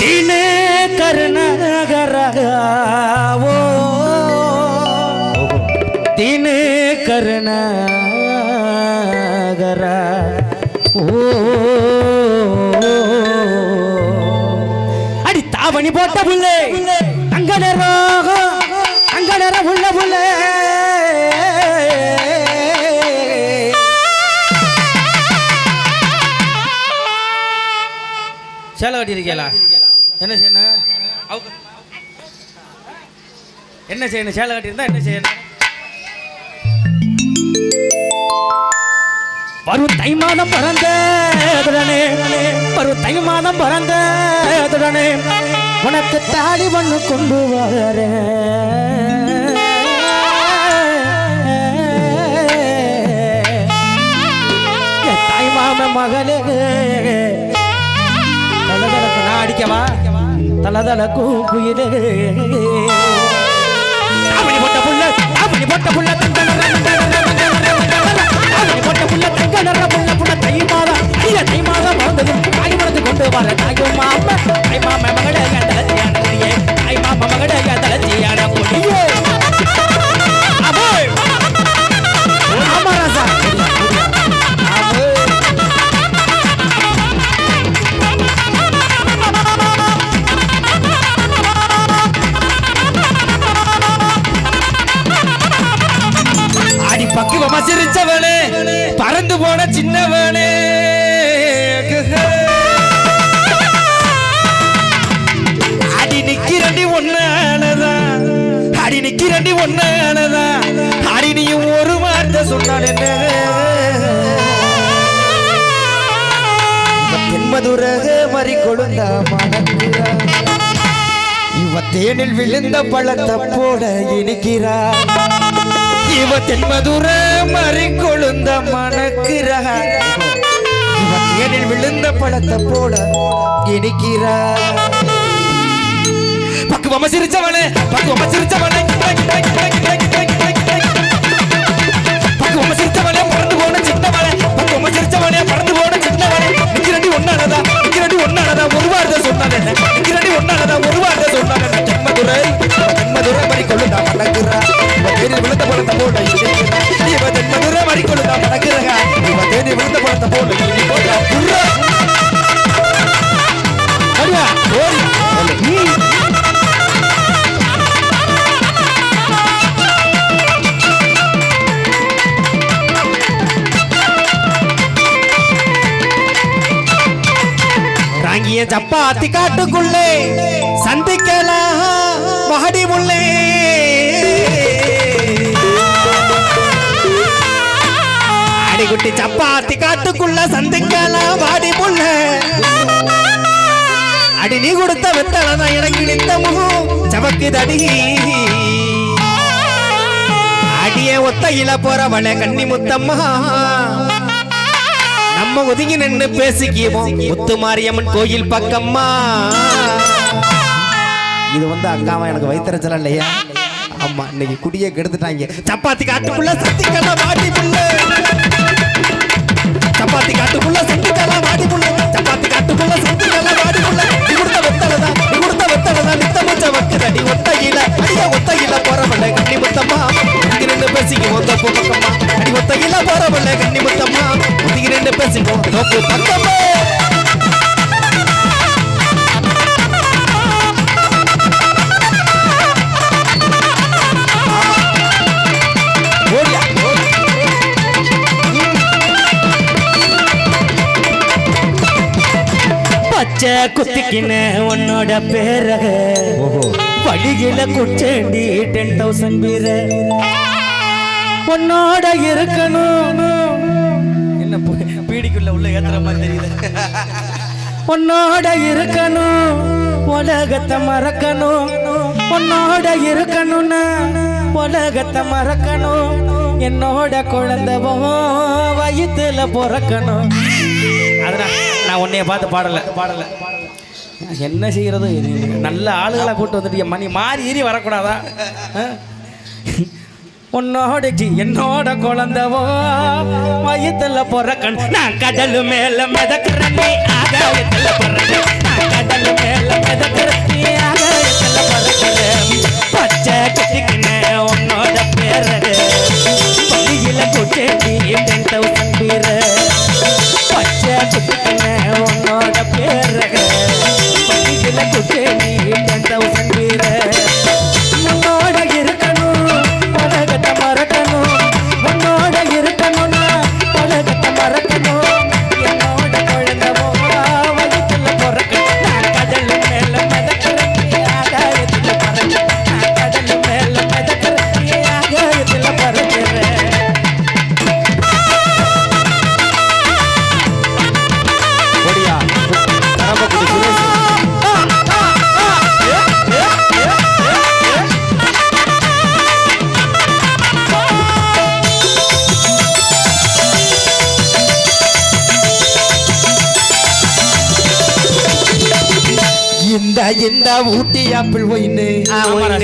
தினு கருணகரோ தினு கருணகர ஓ. அடி தாவணி போட்ட புள்ளே. தங்க நேரம் தங்க நேரம் உள்ள புள்ளே. சேலை கட்டியிருக்கீங்களா? என்ன செய்யணும்? என்ன செய்யணும்? சேலை கட்டியிருந்தா என்ன செய்யணும்? வரும் தை மாதம் பிறந்ததுடனே வரும் தை மாதம் பிறந்ததுடனே உனக்கு தாடி ஒன்று கொண்டு வரேன். தலதலக்கு குயிலே. தாவணி போட்ட புள்ள தாவணி போட்ட புள்ள தங்க புள்ள புள்ள தை மாதம் ஐயா தை மாதம் வந்ததும் தாய் மனது கொண்டு வர தாயும் மாம தாய் மாம மகளே தலச்சியான தாய் மாம மகளே தலச்சியான பக்குவமா சிரிச்சவனே பறந்து போன சின்னவனே. அடி நிக்கிறண்டி ஒன்னானதான் அடி நிக்கிறண்டி ஒன்னானதான் அடி நீயும் ஒரு வார்த்தை சொன்னான் என்ன? தென்மதுரக மறி கொழுந்தா மணக்குறா. இவ தேனில் விழுந்த பழத்தை போட இனிக்கிறா இவ தென்மதுர மறி கொழுந்த மணக்கிறா இவ தேனில் விழுந்த பழத்தை போல இனிக்கிறா பக்குவம சிரிச்சவனே பக்குவம சிரிச்சவனே அடி நீ கொடுத்த வெத்தலதான் எனக்கு நித்த முகம். சவக்குதடி அடியே ஒத்தையில போறவளே கன்னி முத்தம்மா. நம்ம ஒதுங்கி நின்னு பேசிக்குவோம். முத்து மாரியம்மன் கோயில் பக்கம்மா. இது வந்து அக்காமா எனக்கு வைத்தறிச்சல இல்லையா? ஆமா இன்னைக்கு குடியே கெடுத்துட்டாங்க. சப்பாத்தி காட்டுக்குள்ள சத்திக்கலாம் வாடி புள்ள சப்பாத்தி காட்டுக்குள்ள சத்திக்கலாம் வாடி புள்ள சப்பாத்தி காட்டுக்குள்ள சத்திக்கலாம் வாடி புள்ள முத்தம்மா. ஒதுங்கி நின்னு பேசிக்குவோம் தோப்பு பக்கம்மா. அடி ஒத்தையில போறவள கண்ணி முத்தம்மா. ஒதுங்கி நின்னு பேசிக்குவோம் தோப்பு பக்கம்மா. பச்சை குத்திக்கின உன்னோட பேர படியில குச்சேண்டி டென் தௌசண்ட் பேர உன்னோட இருக்கணும். என்ன பீடிக்குள்ள உள்ள ஏத்துற மாதிரி தெரியுது. உன்னோட இருக்கணும். உலகத்தை மறக்கணும். உன்னோட இருக்கணும்னா உலகத்தை மறக்கணும். என்னோட குழந்தவோ வயித்துல பிறக்கணும். அதனால் நான் உன்னைய பார்த்து பாடலை பாடலை. என்ன செய்கிறது நல்ல ஆளுகளை கூட்டு வந்துட்டு மணி மாறி ஏறி வரக்கூடாதா? உன்னோட என்னோட குழந்தவோ வயிற்றுல பிறக்கண் நான் கடலு மேல மிதக்கிறேன் கடலு மேல மிதக்கிறேன் ஆகாயத்தில் பிறக்கிறேன் உன்னோட பேரரு பள்ளியில குட்டேட்டி பச்சை கட்டிக்கினேன் உன்னோட பேரரு குச்சே நீ தௌசண்ட் வீரர்.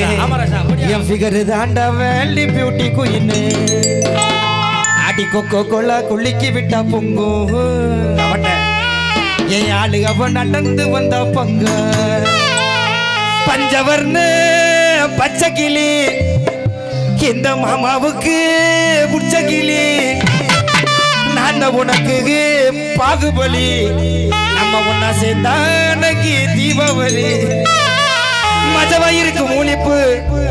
ராசா, ஆமா ராசா, அப்படியா? என் ஃபிகர் தாண்டா வேலி பியூட்டி குயின்னு அடி கொக்கோ கொள்ள குளிக்கி விட்டா பொங்கும் என் ஆளுக அவ நடந்து வந்த பங்க. பஞ்சவர்ண பச்சை கிளி. இந்த மாமாவுக்கு புடிச்ச கிளி. நான் உனக்கு பாகுபலி. நம்ம ஒன்னா சேர்ந்தானக்கு தீபாவளி. மஜவாயிருக்கு மூலிப்பு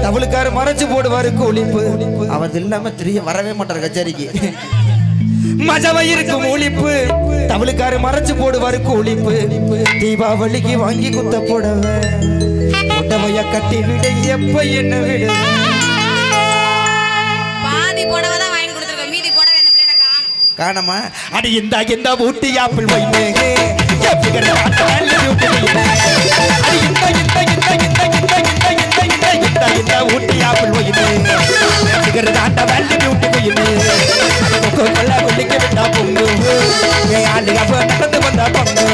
தவளுக்காரு மறைச்சு போடுவாரு கூலிப்பு அவர் இல்லாம தெரிய வரவே மாட்டார் கச்சேரிக்கு. மஜவாயிருக்கு மூலிப்பு தவளுக்காரு மறைச்சு போடுவாரு கூலிப்பு தீபாவளிக்கு வாங்கி குத்த போடவ. கட்டி விட எப்ப என்ன விட? காணமா அடி இந்த இந்த ஊட்டி ஆப்பிள் வைனே ஊட்டி ஆப்பிள் வைனே ஆட்ட வேலை ஊட்டி வைனே குளிக்க விட்டா பொங்கு ஆளு அப்ப நடந்து வந்தா பொங்கு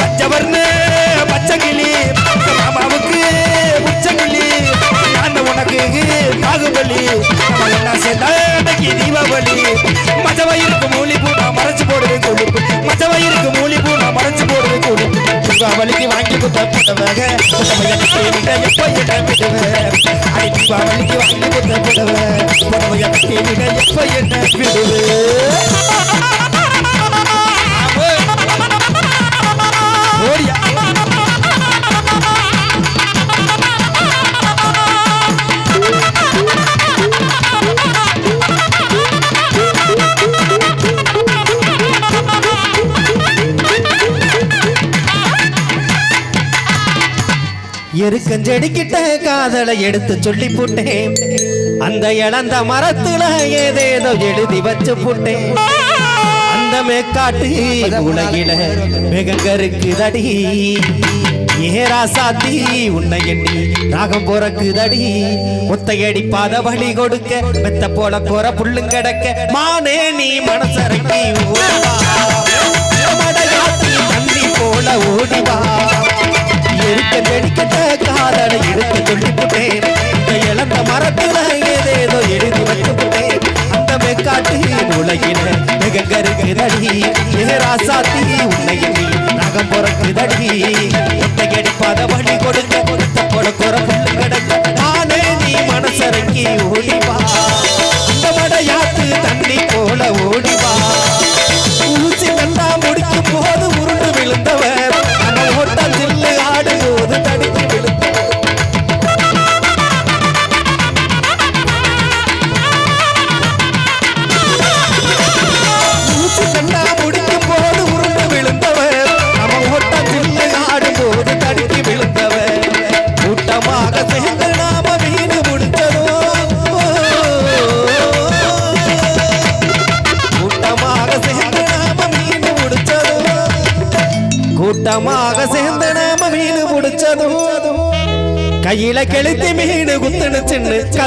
பச்சவர்னு பச்சங்கிளி மாமாவுக்கு உச்சங்கிளி நான் உனக்கு பாகுபலி நான் சேர்ந்தா தீபாவளி துடுப்பு மச்சவயிருக்கு மூலி பூ நான் மறைச்சு போடுவேன் துடுப்பு சுங்கா வலிக்கு வாங்கி குத்த புடவக புடவையிட்ட எப்ப இட விடுவேன் அடி சுங்கா வலிக்கு வாங்கி குத்த புடவை புடவையிட்ட எப்ப இட விடுவேன் எருக்கஞ்செடிக்கிட்ட காதலை எடுத்து சொல்லி போட்டேன். அந்த இழந்த மரத்துல ஏதேதோ எழுதி வச்சு போட்டேன். அந்த மேக்காட்டு உலகில மிகங்கருக்குதடி ஏரா சாத்தி உன்னை எண்ணி ராகம் பொறக்குதடி. ஒத்தையடி பாத வழி கொடுக்க மெத்த போல கோர புல்லுங்க கிடக்க. மானே நீ மனசரக்கி ஓடிவா மடையாத்தி தண்ணி போல ஓடிவா. இருக்க வெடிக்கட்ட காதலை இருக்க சொல்லிவிட்டேன் இழந்த மரத்துல ஏதேதோ எழுதி வச்சுவிட்டேன் அந்த வெக்காட்டு உலகின மிக கருகுதடி ராசாத்தி உன்னை நகம் புறக்குதடி. ஒட்டையடிப்பாத வழி கொடுக்க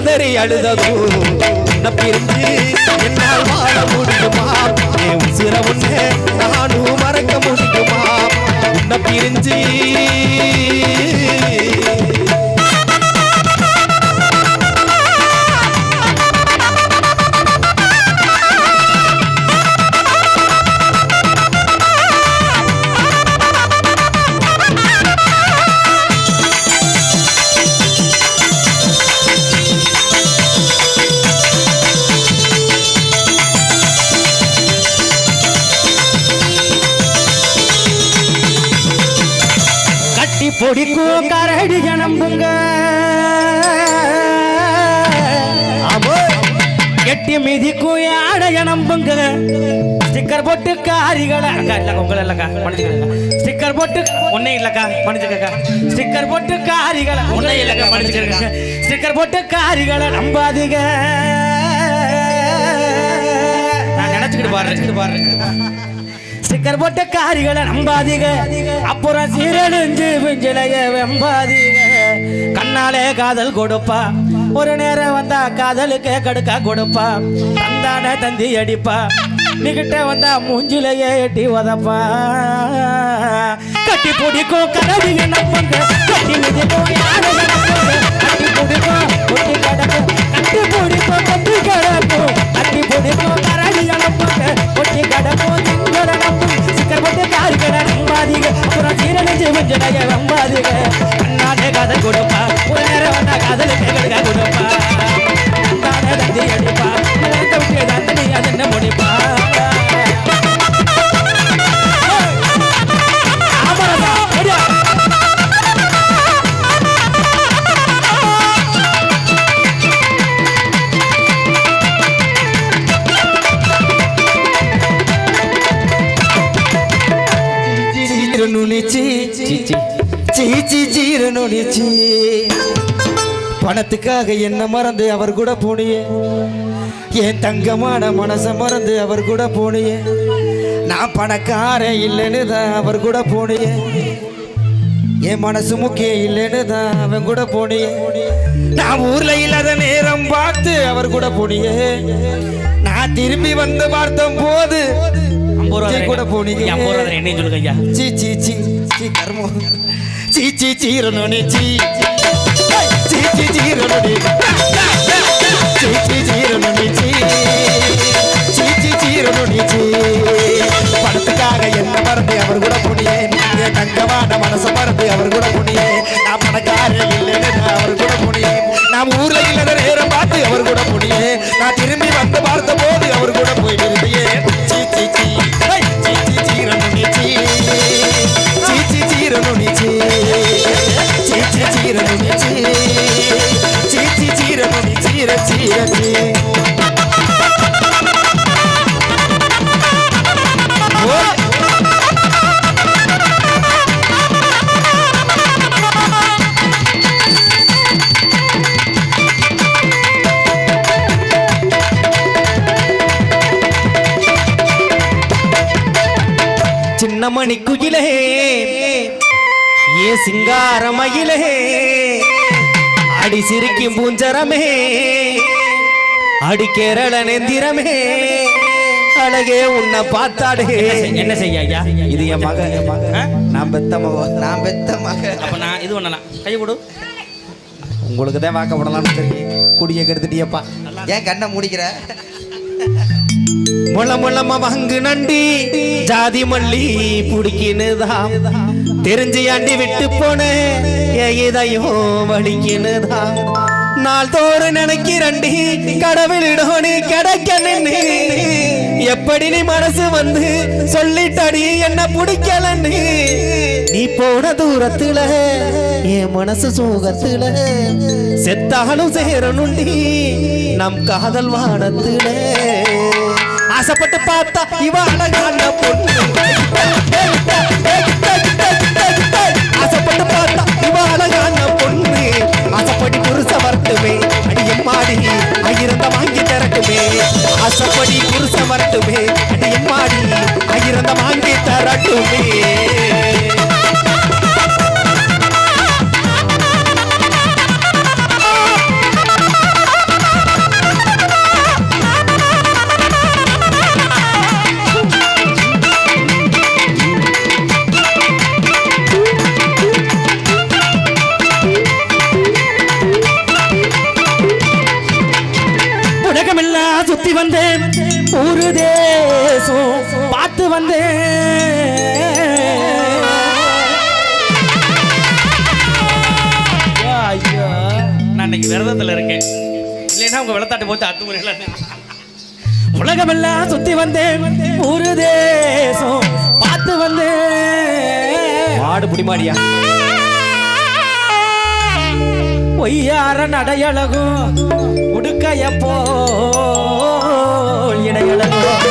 கதறி அழுததும் உன்னை பிரிஞ்சு என்னால் வாழ முடியுமா? என் உசிர உன்னை போட்டு நம்பாதீங்க. நான் நினைச்சுக்கிட்டு பாடுறேன் பாடுறேன் சிக்கர் போட்ட காரிகளை நம்பாதீங்க. அப்புறம் சீரழிஞ்சு பிஞ்சிலைய வெம்பாதீங்க. கண்ணாலே காதல் கொடுப்பா. ஒரு நேரம் வந்தா காதலுக்கு கடுக்கா கொடுப்பா. தந்தானே தந்தி அடிப்பா. நிகிட்ட வந்தா மூஞ்சிலையே எட்டி உதப்பா. கட்டி பிடிக்கும் கரடி நம்பங்க. கட்டி மிதிக்கும் யாரு நம்பங்க. கட்டி பிடிக்கும் கொட்டி கிடக்கும் கட்டி பிடிக்கும் கட்டி கிடக்கும் கட்டி பிடிக்கும் கரடி நம்பங்க. கொட்டி கிடக்கும் திங்கள நம்பும் சிக்கர் போட்டு காரி கிட நம்பாதீங்க. அப்புறம் சீரழிஞ்சு மஞ்சடைய நம்பாதீங்க. அண்ணாட்டே கதை கொடுப்பா. ஒரு நேரம் வந்தா காதலுக்கு கடுக்க கொடுப்பா. தானே தந்தி அடிப்பா. இவன் விட்டு தந்தனி அது என்ன முடிப்பா? பணத்துக்காக என்ன மறந்து அவர் கூட போனியே. என் தங்கமான மனச மறந்து அவர் கூட போனியே. நான் பணக்கார இல்லைன்னு தான் அவர் கூட போனியே. என் மனசு முக்கியம் இல்லைன்னு தான் அவன் கூட போனியே. நான் ஊர்ல இல்லாத நேரம் பார்த்து அவர் கூட போனியே. நான் திரும்பி வந்து பார்த்த போது கூட போனீங்க. என்னையும் சொல்லுங்க ஐயா. சீ சீ சீ சீ கர்மம். சீ சீ சீரனோனே சீ. சீ சீ சீரனோனே சீ சீ சீரனோனே பணத்துக்காக என்ன மறந்து அவர் கூட புனியே. என் தங்கமான மனச மறந்து அவர் கூட புனியே. நான் பணக்காரன் இல்லைன்னு அவர் கூட புனியே. நாம் ஊர்ல இல்லை சீர சின்னமணி குயிலே ஏ சிங்காரமயிலே அடி சிரிக்கும் பூஞ்சரமே அடி கேரள நெந்திரமே. அழகே உன்னை பார்த்தாடே. என்ன செய்ய ஐயா? இது என் மக. என் மக. ஆ? நான் பெத்த மக. நான் பெத்த மக. அப்ப நான் இது பண்ணலாம். கை கொடு. உங்களுக்கு தான் வாக்கப்படலாம்னு தெரியும் குடிய கெடுத்துட்டியப்பா. ஏன் கண்ணை மூடிக்கிற? முள முளம வங்கு நண்டி ஜாதி மல்லி புடிக்கினுதான் தெரிஞ்சு ஆண்டி விட்டு போன இதயம் வலிக்கினுதான் நாள் தோறும் நினைக்கிறண்டி நீ கிடைக்க நின்று எப்படி நீ மனசு வந்து சொல்லிட்டடி என்ன பிடிக்கலன்னு. நீ போன தூரத்துல என் மனசு சோகத்துல செத்தாலும் சேரணும் நம் காதல் வானத்துல. ஆசைப்பட்டு பார்த்தா இவ அழகான பொண்ணு. ஆசைப்படி புருஷ வரட்டுமே. அடியம்மாடி ஆயிரந்த வாங்கி தரட்டுமே வந்தேன் மாடு பொய்யார நடையழகும் உடுக்கைய போல் இடையழகும்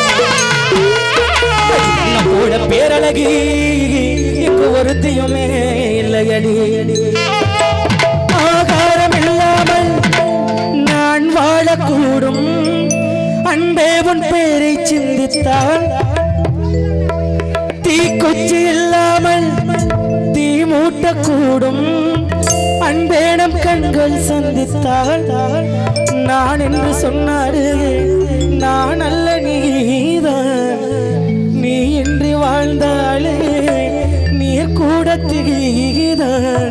உன்னை போல பேரழகி இங்கு ஒருத்தியுமே இல்லையடி. ஆகாரம் இல்லாமல் நான் வாழக்கூடும். அன்பே உன் பேரை சிந்தித்தான் தீக்குச்சி இல்லாமல் மூட்டக்கூடும் அன்பேனம் கண்கள் சந்தித்தால் நான் என்று சொன்னாரு நான் அல்ல நீதான். நீ இன்றி வாழ்ந்தாளே நீர் கூட திகிதான்.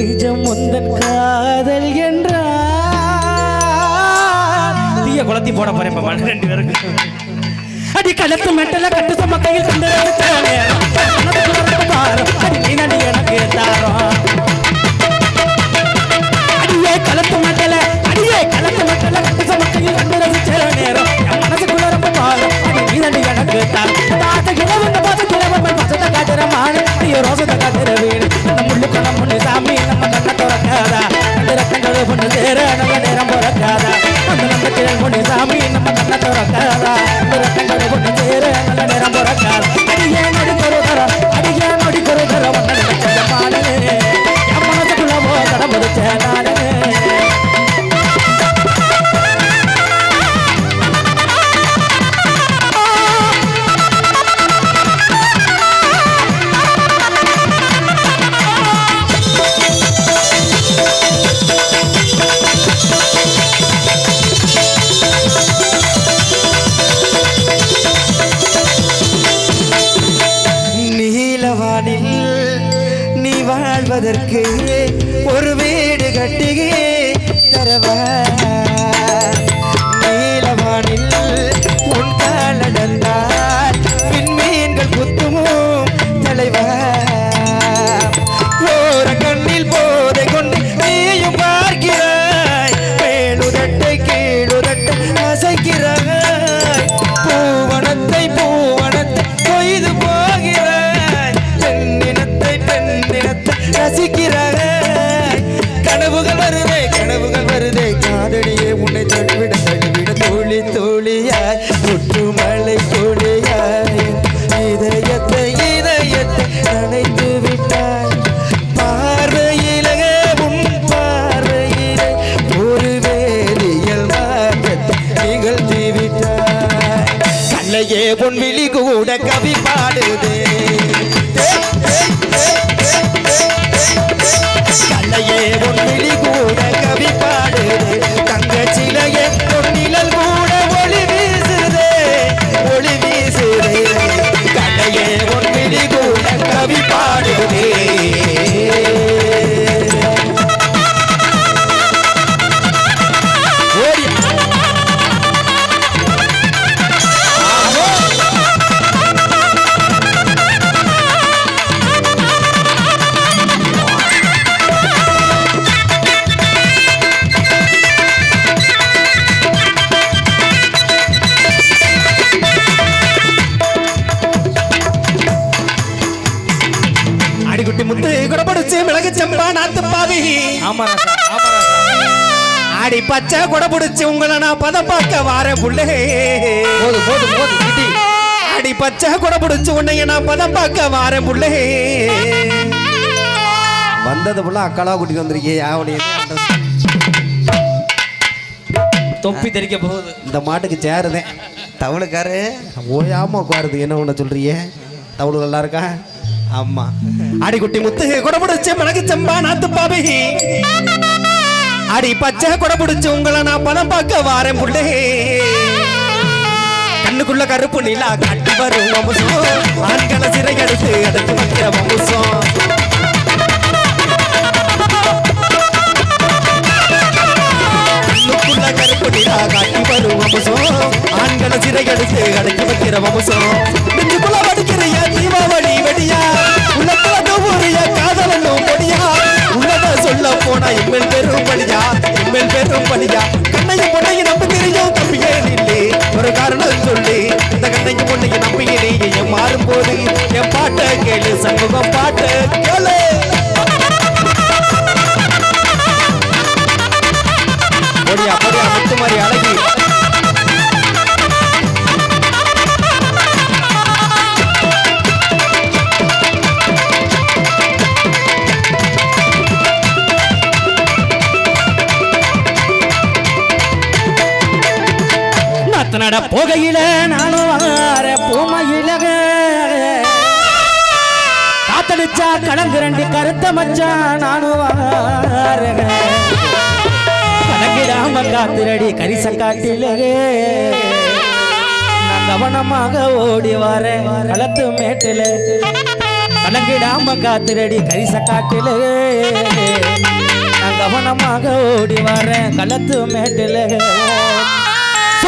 நிஜம் முந்தன் காதல் என்றார். தீய குளத்தி போட போறேன் இப்ப மன ரெண்டு பேருக்கு. அடி கலத்து மெட்டல கட்டு சும கையில் கண்டு அடி நீ நடிகர் தாரம் வாழ்வதற்கு ஒரு வீடு கட்டுகே தரவா பச்சை குடப்படுச்சு உங்களை நான் பதம் பார்க்க வாரேன் புள்ளே. ஆடி பச்சை குடப்படுச்சு உன்னைய நான் பதம் பார்க்க வாரேன் புள்ளே. வந்தது புள்ள அக்காலா கூட்டிட்டு வந்திருக்கே யாவனே. தொப்பி தெரிக்க போகுது. இந்த மாட்டுக்கு சேருதேன் தவளுக்காரு. ஓயாம உட்காருது என்ன ஒண்ணு சொல்றியே தவளு நல்லா இருக்கா? ஆமா. அடிக்குட்டி முத்து குடப்படுச்சு மிளகு செம்பா நாத்து பாவி அடி பச்சை குடப்படுச்சு உங்களை நான் பணம் பார்க்க வாரேன் புள்ளே. கண்ணுக்குள்ள கருப்பு நிலா கட்டி வரும் வம்சம். ஆண்களை சிறை அடித்து அடைத்து வைக்கிற வம்சம். கண்ணுக்குள்ள கருப்பு நிலா காட்டி வரும் வம்சம். ஆண்களை சிறை அடித்து அடைத்து வைக்கிற வம்சம். நெஞ்சுக்குள்ள வடிக்கிறிய தீபாவளி வெடியா. உள்ளத்துல தூவுறிய காதலனும் பொடியா. சொல்ல போனா இம்மெல் பெரும் பலியா இம்மெல் பெரும் பலியா கண்ணையும் பொண்ணையும் நம்பி தெரியும் தம்பியே இல்லை? ஒரு காரணம் சொல்லி. இந்த கண்ணையும் பொண்ணையும் நம்பியே என் மாறும் போது என் பாட்டை கேளு சமூகம் பாட்டு கேளு. பொடியா பொடியா முத்து மாதிரி அழகி. நட போகையில நானும் வார பூமையிலக. காத்தடிச்சா கடங்கு ரெண்டு கருத்த மச்சான் நானும் வாரக. கணக்கிடாம காத்திரடி கரிச காட்டிலே நான் கவனமாக ஓடி வர களத்து மேட்டில. கலங்கிடாம காத்திரடி கரிச காட்டிலே நான் கவனமாக ஓடி வரேன் களத்து மேட்டுல.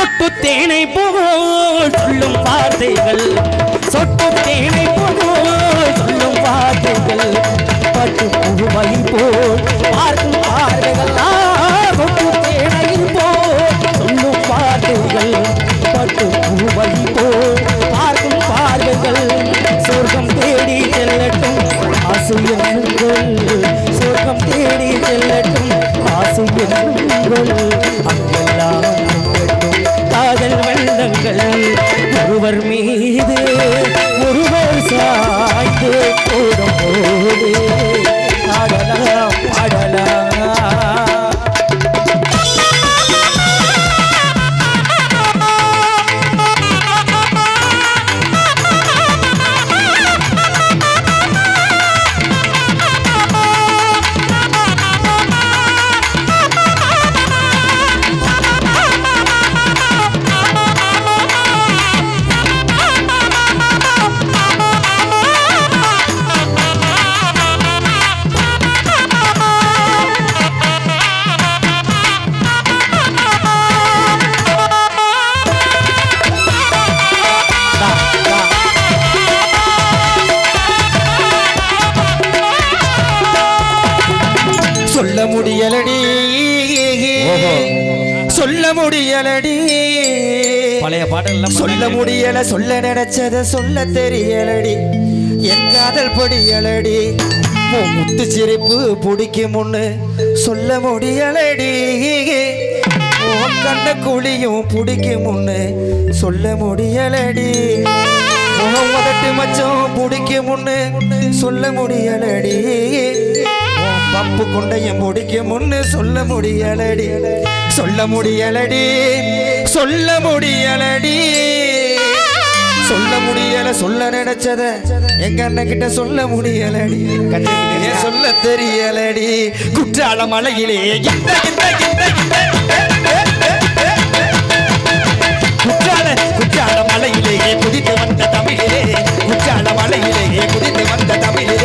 சொட்டு தேனை போல் சொல்லும் வார்த்தைகள் சொட்டு சொல்ல நினைச்சத சொல்ல தெரியலடி. என் காதல் பொடியலடி. முத்து சிரிப்பு பிடிக்கும் முன்னு சொல்ல முடியலடி. கண்ண குழியும் பிடிக்கும் முன்னு சொல்ல முடியலடி. உதட்டு மச்சம் பிடிக்கும் முன்னு சொல்ல முடியலடி. பப்பு கொண்டையும் பிடிக்கும் முன்னு சொல்ல முடியலடி. சொல்ல முடியலடி. சொல்ல முடியலடி. சொல்ல முடியல சொல்ல நினைச்சத எங்க அண்ணன் கிட்ட சொல்ல முடியலடி. சொல்ல தெரியலடி. குற்றால மலையிலே இந்த குற்றால குற்றால மலையிலேயே குதித்து வந்த தமிழே குற்றால மலையிலேயே குதித்து வந்த தமிழே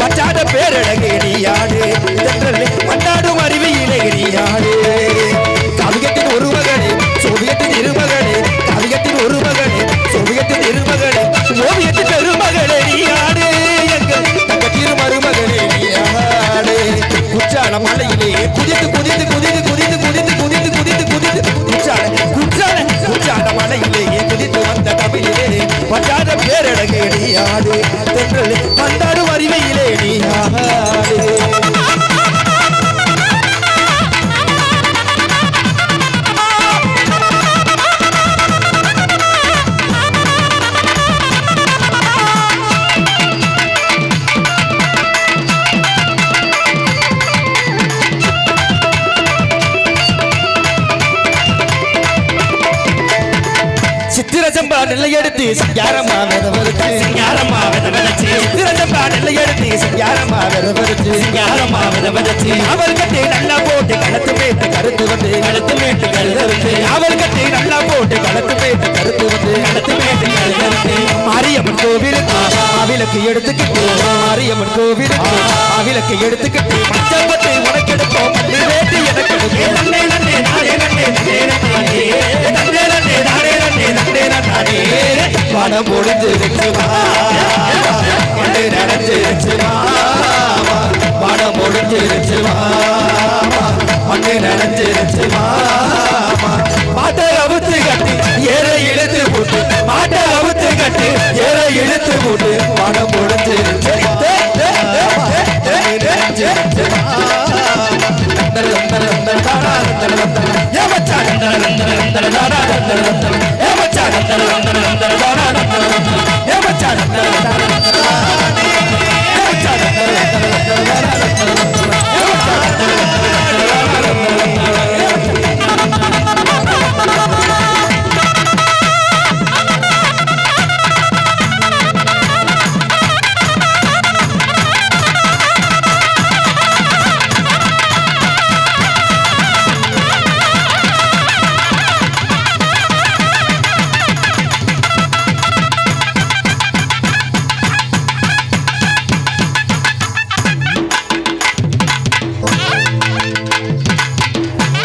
பச்சாத பேரழகேடியாடு நெல்லை எடுத்து யாரம்மா விதவருக்கு யாரம்மா வித விதச்சு அவள் கட்டி நல்லா போட்டு கழுத்து மேட்டு கருத்து வந்து. கழுத்து மேட்டு கழுதவிட்டு அவள் கட்டி நல்லா போட்டு கழுத்து மேட்டு கருத்து வந்து. கழுத்து மேட்டு கழுதவிட்டு மாரியம்மன் கோவிலுக்கு அவிலக்கு எடுத்துக்கிட்டு. மாரியம்மன் கோவிலுக்கு அவிலக்கு எடுத்துக்கிட்டு. பச்சம்பட்டு உனக்கு எடுப்போம் மல்லி வேட்டி எனக்கு. நன்னே நன்னே நானே நன்னே நன்னே நன்னே பணம் பொழிஞ்சிருச்சு வந்து நினைச்சிருச்சு பணம் பொழிஞ்சிருச்சு வந்து நினைச்சிருச்சு மாட்டை அவுத்து கட்டி ஏற இழுத்து போட்டு மாட்டை அவுத்து கட்டி ஏற இழுத்து போட்டு பணம் பொழிஞ்சிருச்சு ஏன் மச்சான்? மச்சான் ஏ மச்சான்